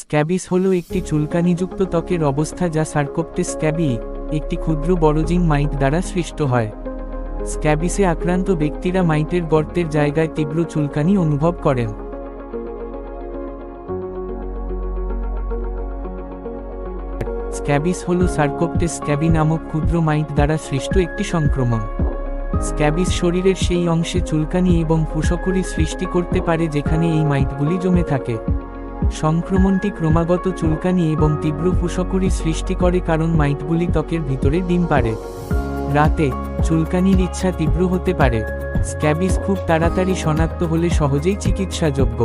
Scabies হল একটি চুলকানিযুক্ত ত্বকের অবস্থা যা সার্কোপটেস স্ক্যাবি, একটি ক্ষুদ্র বড়জিং মাইট দ্বারা সৃষ্ট হয়। স্ক্যাবিসে আক্রান্ত ব্যক্তিরা মাইটের গর্তের জায়গায় তীব্র চুলকানি অনুভব করেন। স্ক্যাবিস হল সার্কোপটেস স্ক্যাবি নামক ক্ষুদ্র মাইট দ্বারা সৃষ্ট একটি সংক্রমণ। স্ক্যাবিস শরীরের সেই অংশে চুলকানি এবং ফুসকরি সৃষ্টি করতে পারে যেখানে এই মাইটগুলি জমে থাকে। সংক্রমণটি ক্রমাগত চুলকানি এবং তীব্র ফুসকরি সৃষ্টি করে কারণ মাইটগুলি ত্বকের ভিতরে ডিম পারে রাতে, চুলকানির ইচ্ছা তীব্র হতে পারে। স্ক্যাবিস খুব তাড়াতাড়ি শনাক্ত হলে সহজেই চিকিৎসাযোগ্য।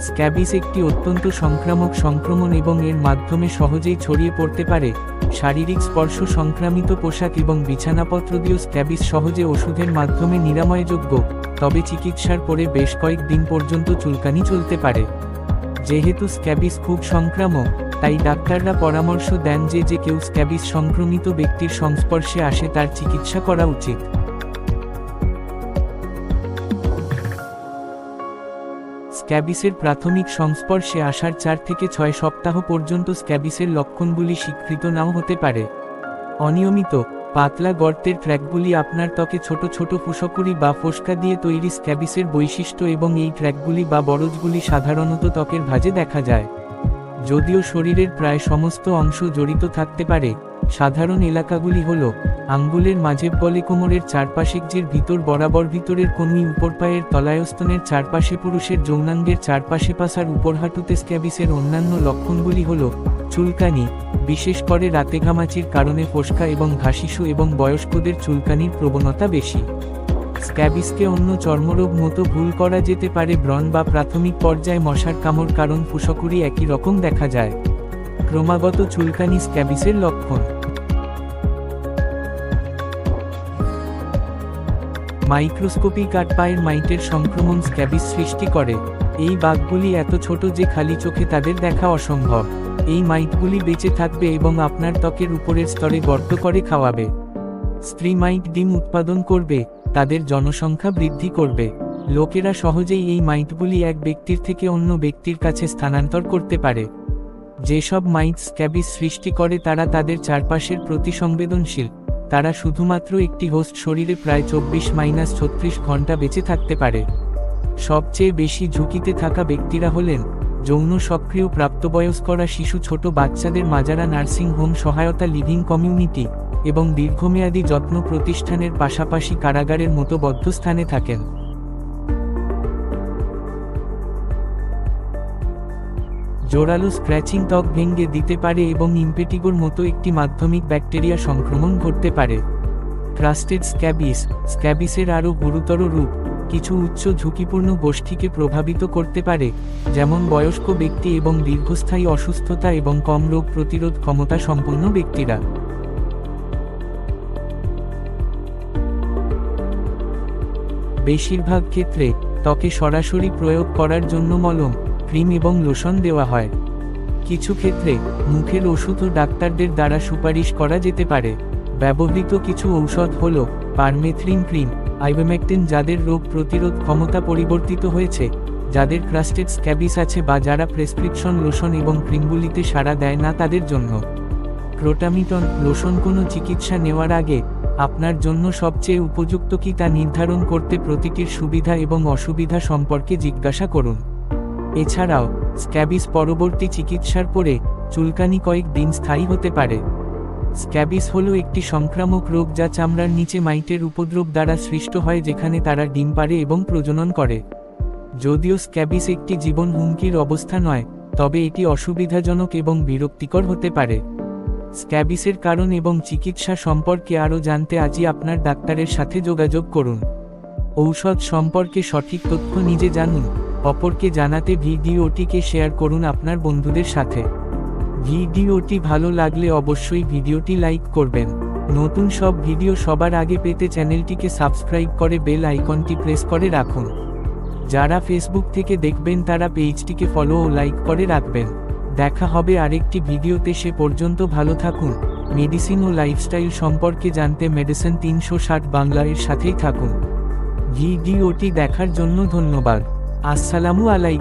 স্ক্যাবিস একটি অত্যন্ত সংক্রামক সংক্রমণ এবং এর মাধ্যমে সহজেই ছড়িয়ে পড়তে পারে। শারীরিক স্পর্শ সংক্রামিত পোশাক এবং বিছানাপত্র দিয়েও স্ক্যাবিস সহজে ওষুধের মাধ্যমে নিরাময়যোগ্য, তবে চিকিৎসার পরে বেশ কয়েক দিন পর্যন্ত চুলকানি চলতে পারে। যেহেতু স্ক্যাবিস খুব সংক্রামক, তাই ডাক্তাররা পরামর্শ দেন যে যে কেউ স্ক্যাবিস সংক্রমিত ব্যক্তির সংস্পর্শে আসে তার চিকিৎসা করা উচিত। স্ক্যাবিসের প্রাথমিক সংস্পর্শে আসার চার থেকে ছয় সপ্তাহ পর্যন্ত স্ক্যাবিসের লক্ষণগুলি স্বীকৃত নাও হতে পারে। অনিয়মিত পাতলা গর্তের ট্র্যাকগুলি আপনার ত্বকে ছোট ছোট ফুসকরি বা ফোসকা দিয়ে তৈরি স্ক্যাবিসের বৈশিষ্ট্য এবং এই ট্র্যাকগুলি বা বরজগুলি সাধারণত ত্বকের ভাজে দেখা যায়। যদিও শরীরের প্রায় সমস্ত অংশ জড়িত থাকতে পারে, সাধারণ এলাকাগুলি হল আঙ্গুলের মাঝে বলে কোমরের চারপাশে জির ভিতর বরাবর ভিতরের কনুই উপর পায়ের তলায়স্তনের চারপাশে পুরুষের যৌনাঙ্গের চারপাশে পাশার উপর হাঁটুতে স্ক্যাবিসের অন্যান্য লক্ষণগুলি হল চুলকানি, বিশেষ করে রাতে ঘামাচির কারণে ফোসকা এবং ঘাসিসু এবং বয়স্কদের চুলকানির প্রবণতা বেশি। স্ক্যাবিসকে অন্য চর্মরোগ মতো ভুল করা যেতে পারে ব্রণ বা প্রাথমিক পর্যায়ে মশার কামড় কারণ ফুসকরি একই রকম দেখা যায়। ক্রমাগত চুলকানি স্ক্যাবিসের লক্ষণ। মাইক্রোস্কোপিক আটপায়ের মাইটের সংক্রমণ স্ক্যাবিস সৃষ্টি করে। এই বাঘগুলি এত ছোট যে খালি চোখে তাদের দেখা অসম্ভব। এই মাইটগুলি বেঁচে থাকবে এবং আপনার ত্বকের উপরের স্তরে গর্ত করে খাওয়াবে। স্ত্রী মাইট ডিম উৎপাদন করবে, তাদের জনসংখ্যা বৃদ্ধি করবে। লোকেরা সহজেই এই মাইটগুলি এক ব্যক্তির থেকে অন্য ব্যক্তির কাছে স্থানান্তর করতে পারে। যেসব মাইট স্ক্যাবিস সৃষ্টি করে তারা তাদের চারপাশের প্রতি সংবেদনশীল। তারা শুধুমাত্র একটি হোস্ট শরীরে প্রায় চব্বিশ মাইনাস ছত্রিশ ঘণ্টা বেঁচে থাকতে পারে। সবচেয়ে বেশি ঝুঁকিতে থাকা ব্যক্তিরা হলেন যৌন সক্রিয় প্রাপ্তবয়স্করা, শিশু, ছোট বাচ্চাদের মাজারা নার্সিং হোম সহায়তা লিভিং কমিউনিটি এবং দীর্ঘমেয়াদী যত্ন প্রতিষ্ঠানের পাশাপাশি কারাগারের মতো বদ্ধ স্থানে থাকেন। জোরালো স্ক্র্যাচিং ত্বক ভেঙে দিতে পারে এবং ইম্পেটিগোর মতো একটি মাধ্যমিক ব্যাকটেরিয়া সংক্রমণ ঘটতে পারে। ক্রাস্টেড স্ক্যাবিস, স্ক্যাবিসের আরও গুরুতর রূপ, কিছু উচ্চ ঝুঁকিপূর্ণ গোষ্ঠীকে প্রভাবিত করতে পারে, যেমন বয়স্ক ব্যক্তি এবং দীর্ঘস্থায়ী অসুস্থতা এবং কম রোগ প্রতিরোধ ক্ষমতা সম্পন্ন ব্যক্তিরা। বেশিরভাগ ক্ষেত্রে, ত্বকে সরাসরি প্রয়োগ করার জন্য মলম ক্রিম এবং লোশন দেওয়া হয়। কিছু ক্ষেত্রে মুখের ওষুধ ও ডাক্তারদের দ্বারা সুপারিশ করা যেতে পারে। ব্যবহৃত কিছু ঔষধ হল পারমেথ্রিন ক্রিম, আইভেমেকটিন যাদের রোগ প্রতিরোধ ক্ষমতা পরিবর্তিত হয়েছে, যাদের ক্রাস্টেড স্ক্যাবিস আছে বা যারা প্রেসক্রিপশন, লোশন এবং ক্রিমগুলিতে সাড়া দেয় না তাদের জন্য। ক্রোটামিটন লোশন কোনো চিকিৎসা নেওয়ার আগে আপনার জন্য সবচেয়ে উপযুক্ত কি তা নির্ধারণ করতে প্রতিটির সুবিধা এবং অসুবিধা সম্পর্কে জিজ্ঞাসা করুন। এছাড়াও, স্ক্যাবিস পরবর্তী চিকিৎসার পরে চুলকানি কয়েক দিন স্থায়ী হতে পারে। স্ক্যাবিস হল একটি সংক্রামক রোগ যা চামড়ার নিচে মাইটের উপদ্রব দ্বারা সৃষ্ট হয় যেখানে তারা ডিম পারে এবং প্রজনন করে। যদিও স্ক্যাবিস একটি জীবন হুমকির অবস্থা নয়, তবে এটি অসুবিধাজনক এবং বিরক্তিকর হতে পারে। স্ক্যাবিসের কারণ এবং চিকিৎসা সম্পর্কে আরও জানতে আজই আপনার ডাক্তারের সাথে যোগাযোগ করুন। ঔষধ সম্পর্কে সঠিক তথ্য নিজে জানুন। অপরকে জানাতে ভিডিওটিকে শেয়ার করুন আপনার বন্ধুদের সাথে। ভিডিওটি ভালো লাগলে অবশ্যই ভিডিওটি লাইক করবেন। নতুন সব ভিডিও সবার আগে পেতে চ্যানেলটিকে সাবস্ক্রাইব করে বেল আইকনটি প্রেস করে রাখুন। যারা ফেসবুক থেকে দেখবেন তারা পেজটিকে ফলো ও লাইক করে রাখবেন। দেখা হবে আরেকটি ভিডিওতে, সে পর্যন্ত ভালো থাকুন। মেডিসিন ও লাইফস্টাইল সম্পর্কে জানতে মেডিসিন তিনশো ষাট বাংলা সাথেই থাকুন। ভিডিওটি দেখার জন্য ধন্যবাদ। আসসালামু আলাইকুম।